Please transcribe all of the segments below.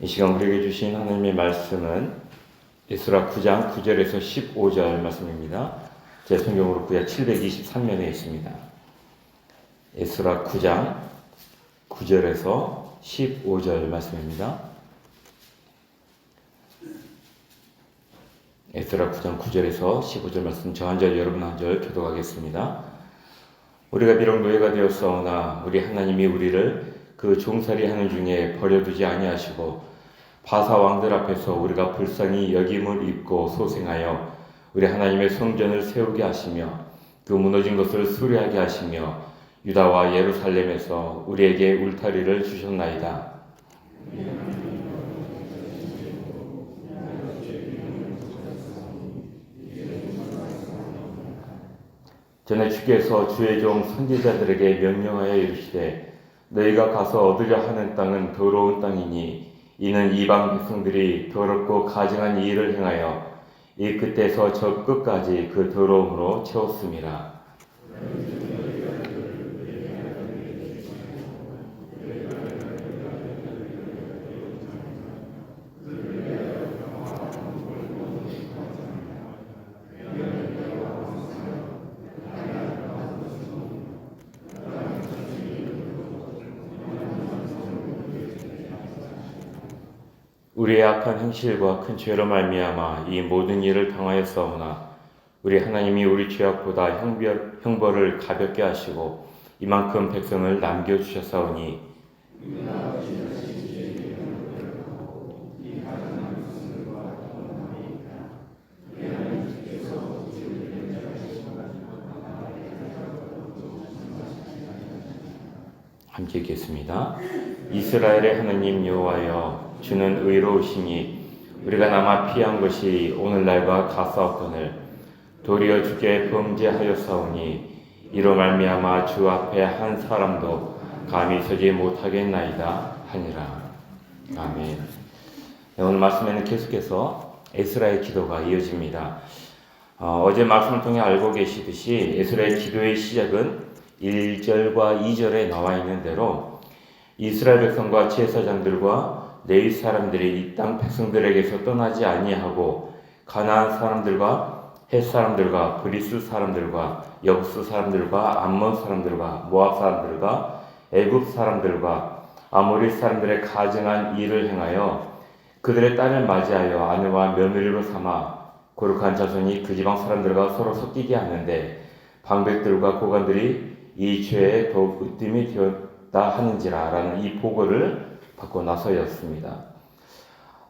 이 시간 우리에게 주신 하나님의 말씀은 에스라 9장 9절에서 15절 말씀입니다. 제 성경으로 구약 723면에 있습니다. 에스라 9장 9절에서 15절 말씀입니다. 에스라 9장 9절에서 15절 말씀 저 한 절 여러분 한 절 교독하겠습니다. 우리가 비록 노예가 되었사오나 우리 하나님이 우리를 그 종살이 하는 중에 버려두지 아니하시고 바사 왕들 앞에서 우리가 불쌍히 여김을 입고 소생하여 우리 하나님의 성전을 세우게 하시며 그 무너진 것을 수리하게 하시며 유다와 예루살렘에서 우리에게 울타리를 주셨나이다. 전에 주께서 주의 종 선지자들에게 명령하여 이르시되 너희가 가서 얻으려 하는 땅은 더러운 땅이니 이는 이방 백성들이 더럽고 가증한 일을 행하여 이 끝에서 저 끝까지 그 더러움으로 채웠습니다. 우리의 악한 행실과 큰 죄로 말미암아 이 모든 일을 당하였사오나 우리 하나님이 우리 죄악보다 형벌, 형벌을 가볍게 하시고 이만큼 백성을 남겨 주셨사오니 함께 읽겠습니다. 이스라엘의 하나님 여호와여 주는 의로우시니 우리가 남아 피한 것이 오늘날과 같사옵거늘 도리어 주께 범죄하였사오니 이로 말미암아 주 앞에 한 사람도 감히 서지 못하겠나이다 하니라. 아멘. 네, 오늘 말씀에는 계속해서 에스라의 기도가 이어집니다. 어, 제 말씀을 통해 알고 계시듯이 에스라의 기도의 시작은 1절과 2절에 나와 있는 대로 이스라엘 백성과 제사장들과 레위 사람들이 이 땅 백성들에게서 떠나지 아니하고 가나안 사람들과 헷 사람들과 브리스 사람들과 여부스 사람들과 암몬 사람들과 모압 사람들과 애굽 사람들과 아모리 사람들의 가증한 일을 행하여 그들의 딸을 맞이하여 아내와 며느리로 삼아 거룩한 자손이 그 지방 사람들과 서로 섞이게 하는데 방백들과 고관들이 이 죄에 더욱 으뜸이 되었다 하는지라 라는 이 보고를 받고 나서였습니다.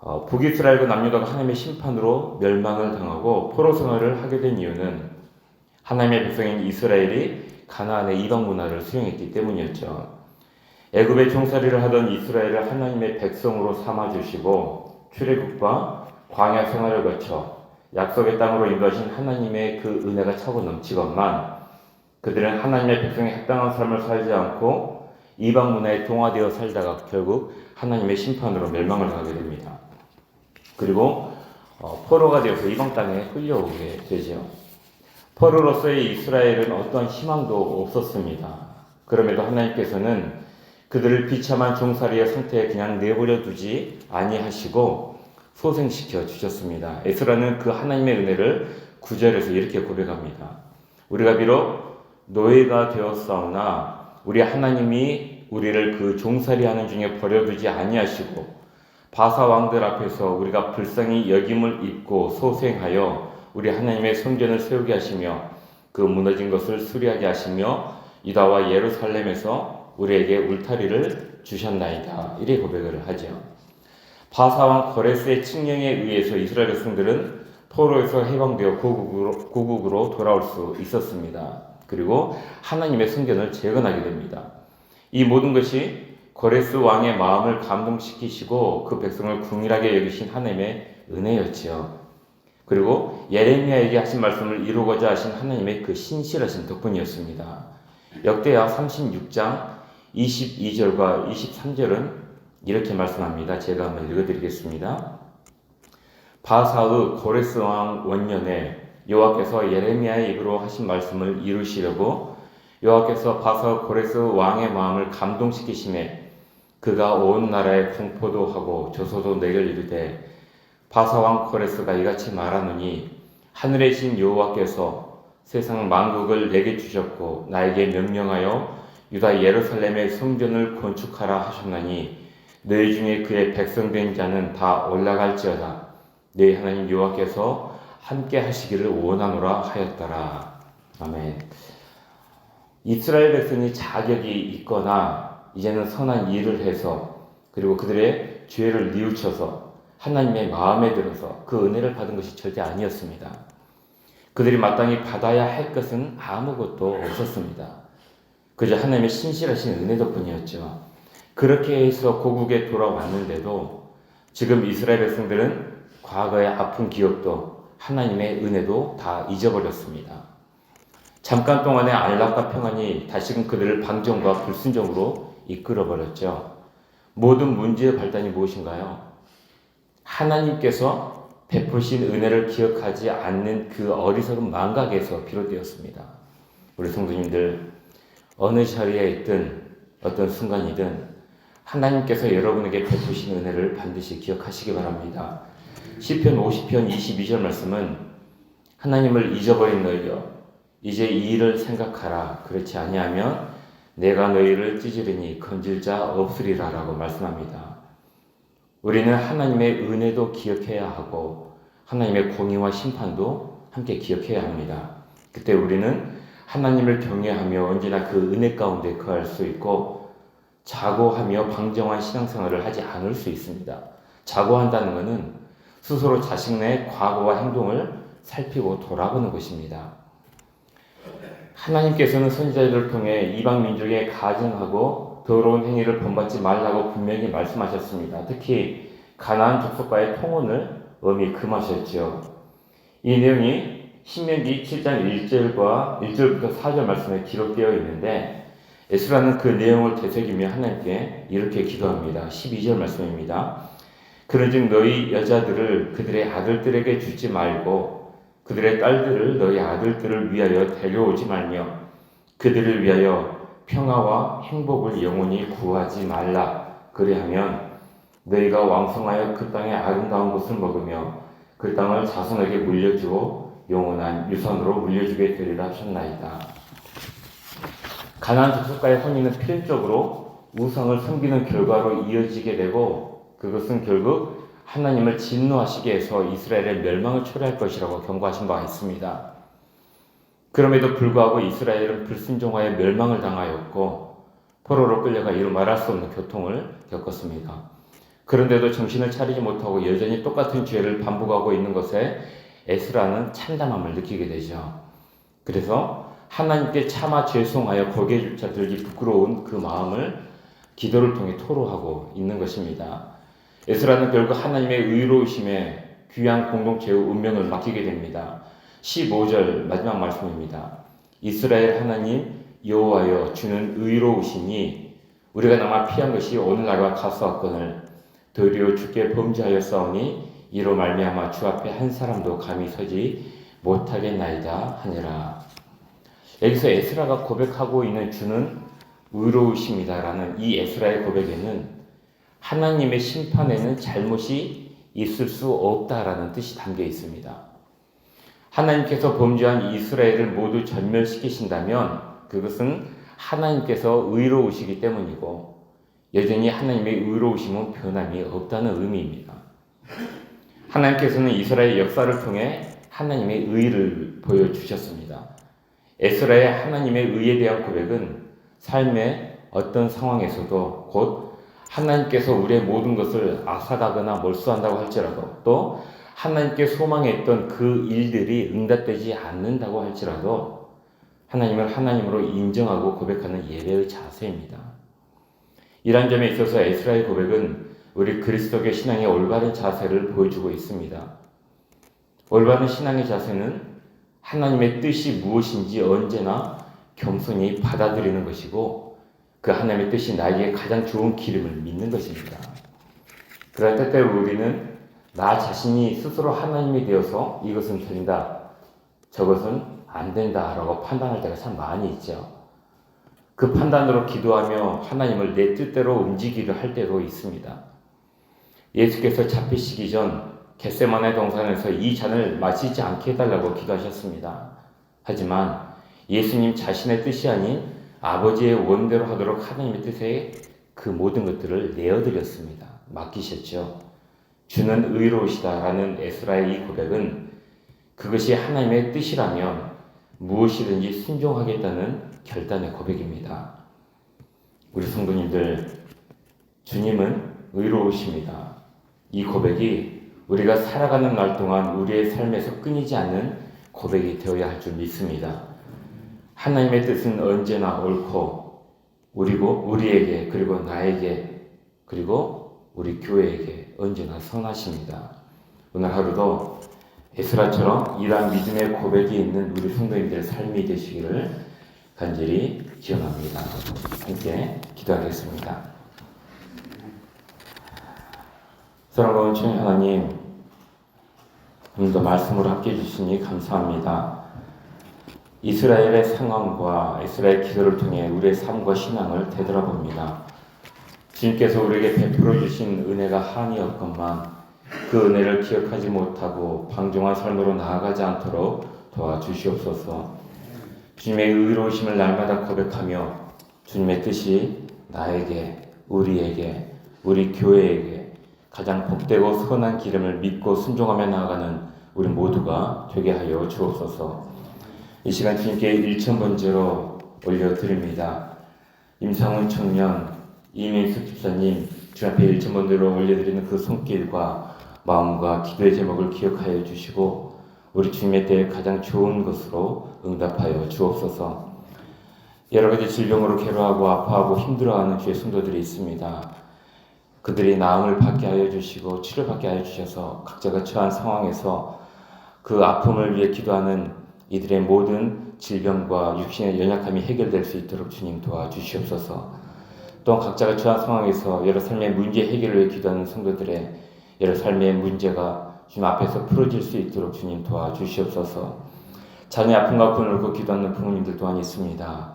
어, 북이스라엘과 남유다가 하나님의 심판으로 멸망을 당하고 포로 생활을 하게 된 이유는 하나님의 백성인 이스라엘이 가나안의 이방 문화를 수용했기 때문이었죠. 애굽의 종살이를 하던 이스라엘을 하나님의 백성으로 삼아 주시고 출애굽과 광야 생활을 거쳐 약속의 땅으로 인도하신 하나님의 그 은혜가 차고 넘치건만 그들은 하나님의 백성에 합당한 삶을 살지 않고 이방 문화에 동화되어 살다가 결국 하나님의 심판으로 멸망을 가게 됩니다. 그리고 어, 포로가 되어서 이방 땅에 흘려오게 되죠. 포로로서의 이스라엘은 어떠한 희망도 없었습니다. 그럼에도 하나님께서는 그들을 비참한 종살이의 상태에 그냥 내버려 두지 아니하시고 소생시켜 주셨습니다. 에스라는 그 하나님의 은혜를 구절에서 이렇게 고백합니다. 우리가 비록 노예가 되었사오나 우리 하나님이 우리를 그 종살이 하는 중에 버려두지 아니하시고 바사 왕들 앞에서 우리가 불쌍히 여김을 입고 소생하여 우리 하나님의 성전을 세우게 하시며 그 무너진 것을 수리하게 하시며 유다와 예루살렘에서 우리에게 울타리를 주셨나이다. 이래 고백을 하죠. 바사왕 거레스의 칙령에 의해서 이스라엘 백성들은 포로에서 해방되어 고국으로, 고국으로 돌아올 수 있었습니다. 그리고 하나님의 성전을 재건하게 됩니다. 이 모든 것이 거레스 왕의 마음을 감동시키시고 그 백성을 궁일하게 여기신 하나님의 은혜였지요. 그리고 예레미야에게 하신 말씀을 이루고자 하신 하나님의 그 신실하신 덕분이었습니다. 역대하 36장 22절과 23절은 이렇게 말씀합니다. 제가 한번 읽어드리겠습니다. 바사의 고레스 왕 원년에 여호와께서 예레미야의 입으로 하신 말씀을 이루시려고 여호와께서 바사 고레스 왕의 마음을 감동시키심에 그가 온 나라에 공포도 하고 조소도 내걸 이르되 바사왕 코레스가 이같이 말하노니 하늘의 신 여호와께서 세상 만국을 내게 주셨고 나에게 명령하여 유다 예루살렘의 성전을 건축하라 하셨나니 너희 중에 그의 백성된 자는 다 올라갈지어다. 너희 하나님 여호와께서 함께 하시기를 원하노라 하였더라 아멘 이스라엘 백성이 자격이 있거나 이제는 선한 일을 해서 그리고 그들의 죄를 뉘우쳐서 하나님의 마음에 들어서 그 은혜를 받은 것이 절대 아니었습니다. 그들이 마땅히 받아야 할 것은 아무것도 없었습니다. 그저 하나님의 신실하신 은혜 덕분이었죠. 그렇게 해서 고국에 돌아왔는데도 지금 이스라엘 백성들은 과거의 아픈 기억도 하나님의 은혜도 다 잊어버렸습니다. 잠깐 동안의 안락과 평안이 다시금 그들을 방정과 불순종으로 이끌어버렸죠. 모든 문제의 발단이 무엇인가요? 하나님께서 베푸신 은혜를 기억하지 않는 그 어리석은 망각에서 비롯되었습니다. 우리 성도님들 어느 자리에 있든 어떤 순간이든 하나님께서 여러분에게 베푸신 은혜를 반드시 기억하시기 바랍니다. 시편 50편 22절 말씀은 하나님을 잊어버린 너희여 이제 이 일을 생각하라 그렇지 아니하면 내가 너희를 찢으리니 건질 자 없으리라라고 말씀합니다. 우리는 하나님의 은혜도 기억해야 하고 하나님의 공의와 심판도 함께 기억해야 합니다. 그때 우리는 하나님을 경외하며 언제나 그 은혜 가운데 거할 수 있고 자고하며 방정한 신앙생활을 하지 않을 수 있습니다. 자고한다는 것은 스스로 자신 의 과거와 행동을 살피고 돌아보는 것입니다. 하나님께서는 선지자들을 통해 이방 민족의 가증하고 더러운 행위를 본받지 말라고 분명히 말씀하셨습니다. 특히 가나안 족속과의 통혼을 엄히 금하셨지요. 이 내용이 신명기 7장 1절과 1절부터 4절 말씀에 기록되어 있는데 에스라는 그 내용을 되새기며 하나님께 이렇게 기도합니다. 12절 말씀입니다. 그런즉 너희 여자들을 그들의 아들들에게 주지 말고 그들의 딸들을 너희 아들들을 위하여 데려오지 말며 그들을 위하여 평화와 행복을 영원히 구하지 말라. 그리하면 너희가 왕성하여 그 땅의 아름다운 것을 먹으며 그 땅을 자손에게 물려주고 영원한 유산으로 물려주게 되리라 하셨나이다. 가나안 족속과의 혼인은 필연적으로 우상을 섬기는 결과로 이어지게 되고 그것은 결국 하나님을 진노하시게 해서 이스라엘의 멸망을 초래할 것이라고 경고하신 바가 있습니다. 그럼에도 불구하고 이스라엘은 불순종하여 멸망을 당하였고 포로로 끌려가 이루 말할 수 없는 교통을 겪었습니다. 그런데도 정신을 차리지 못하고 여전히 똑같은 죄를 반복하고 있는 것에 에스라는 참담함을 느끼게 되죠. 그래서 하나님께 차마 죄송하여 거기에조차 들기 부끄러운 그 마음을 기도를 통해 토로하고 있는 것입니다. 에스라는 결국 하나님의 의로우심에 귀한 공동체의 운명을 맡기게 됩니다. 15절 마지막 말씀입니다. 이스라엘 하나님 여호와여 주는 의로우시니 우리가 남아 피한 것이 오늘날과 같사건을 도리어 주께 범죄하였사오니 이로 말미암아 주 앞에 한 사람도 감히 서지 못하겠나이다 하니라. 여기서 에스라가 고백하고 있는 주는 의로우십니다라는 이 에스라의 고백에는 하나님의 심판에는 잘못이 있을 수 없다라는 뜻이 담겨 있습니다. 하나님께서 범죄한 이스라엘을 모두 전멸시키신다면 그것은 하나님께서 의로우시기 때문이고 여전히 하나님의 의로우심은 변함이 없다는 의미입니다. 하나님께서는 이스라엘 역사를 통해 하나님의 의를 보여주셨습니다. 에스라의 하나님의 의에 대한 고백은 삶의 어떤 상황에서도 곧 하나님께서 우리의 모든 것을 아사가거나 몰수한다고 할지라도 또 하나님께 소망했던 그 일들이 응답되지 않는다고 할지라도 하나님을 하나님으로 인정하고 고백하는 예배의 자세입니다. 이런 점에 있어서 에스라의 고백은 우리 그리스도의 신앙의 올바른 자세를 보여주고 있습니다. 올바른 신앙의 자세는 하나님의 뜻이 무엇인지 언제나 겸손히 받아들이는 것이고 그 하나님의 뜻이 나에게 가장 좋은 기름을 믿는 것입니다. 그럴 때 우리는 나 자신이 스스로 하나님이 되어서 이것은 된다, 저것은 안 된다라고 판단할 때가 참 많이 있죠. 그 판단으로 기도하며 하나님을 내 뜻대로 움직이려 할 때도 있습니다. 예수께서 잡히시기 전 겟세마네 동산에서 이 잔을 마시지 않게 해달라고 기도하셨습니다. 하지만 예수님 자신의 뜻이 아닌 아버지의 원대로 하도록 하나님의 뜻에 그 모든 것들을 내어드렸습니다. 맡기셨죠. 주는 의로우시다라는 에스라의 이 고백은 그것이 하나님의 뜻이라면 무엇이든지 순종하겠다는 결단의 고백입니다. 우리 성도님들, 주님은 의로우십니다. 이 고백이 우리가 살아가는 날 동안 우리의 삶에서 끊이지 않는 고백이 되어야 할 줄 믿습니다. 하나님의 뜻은 언제나 옳고 우리고 우리에게 그리고 나에게 그리고 우리 교회에게 언제나 선하십니다. 오늘 하루도 에스라처럼 이러한 믿음의 고백이 있는 우리 성도님들의 삶이 되시기를 간절히 기원합니다. 함께 기도하겠습니다. 사랑하는 주님 하나님, 오늘도 말씀으로 함께 해주시니 감사합니다. 이스라엘의 상황과 이스라엘 기도를 통해 우리의 삶과 신앙을 되돌아봅니다. 주님께서 우리에게 베풀어 주신 은혜가 한이 없건만 그 은혜를 기억하지 못하고 방종한 삶으로 나아가지 않도록 도와주시옵소서. 주님의 의로우심을 날마다 고백하며 주님의 뜻이 나에게, 우리에게, 우리 교회에게 가장 복되고 선한 기름을 믿고 순종하며 나아가는 우리 모두가 되게 하여 주옵소서. 이 시간 주님께 일천 번째로 올려드립니다. 임상훈 청년, 이민숙 집사님 주 앞에 일천 번째로 올려드리는 그 손길과 마음과 기도의 제목을 기억하여 주시고 우리 주님의 때에 가장 좋은 것으로 응답하여 주옵소서. 여러 가지 질병으로 괴로워하고 아파하고 힘들어하는 주의 성도들이 있습니다. 그들이 나음을 받게 하여 주시고 치료받게 하여 주셔서 각자가 처한 상황에서 그 아픔을 위해 기도하는 이들의 모든 질병과 육신의 연약함이 해결될 수 있도록 주님 도와주시옵소서. 또한 각자가 처한 상황에서 여러 삶의 문제 해결을 위해 기도하는 성도들의 여러 삶의 문제가 주님 앞에서 풀어질 수 있도록 주님 도와주시옵소서. 자녀의 아픔과 아픔을 고 기도하는 부모님들 또한 있습니다.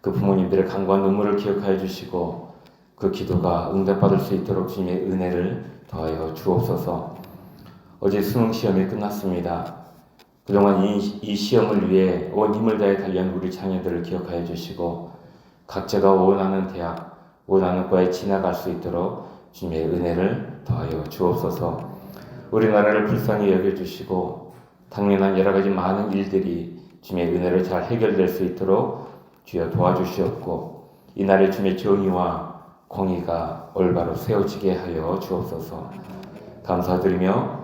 그 부모님들의 간과 눈물을 기억하여 주시고 그 기도가 응답받을 수 있도록 주님의 은혜를 더하여 주옵소서. 어제 수능 시험이 끝났습니다. 그동안 이, 이 시험을 위해 온 힘을 다해 달려온 우리 자녀들을 기억하여 주시고 각자가 원하는 대학, 원하는 과에 지나갈 수 있도록 주님의 은혜를 더하여 주옵소서. 우리나라를 불쌍히 여겨주시고 당면한 여러 가지 많은 일들이 주님의 은혜를 잘 해결될 수 있도록 주여 도와주시옵고 이날의 주님의 정의와 공의가 올바로 세워지게 하여 주옵소서. 감사드리며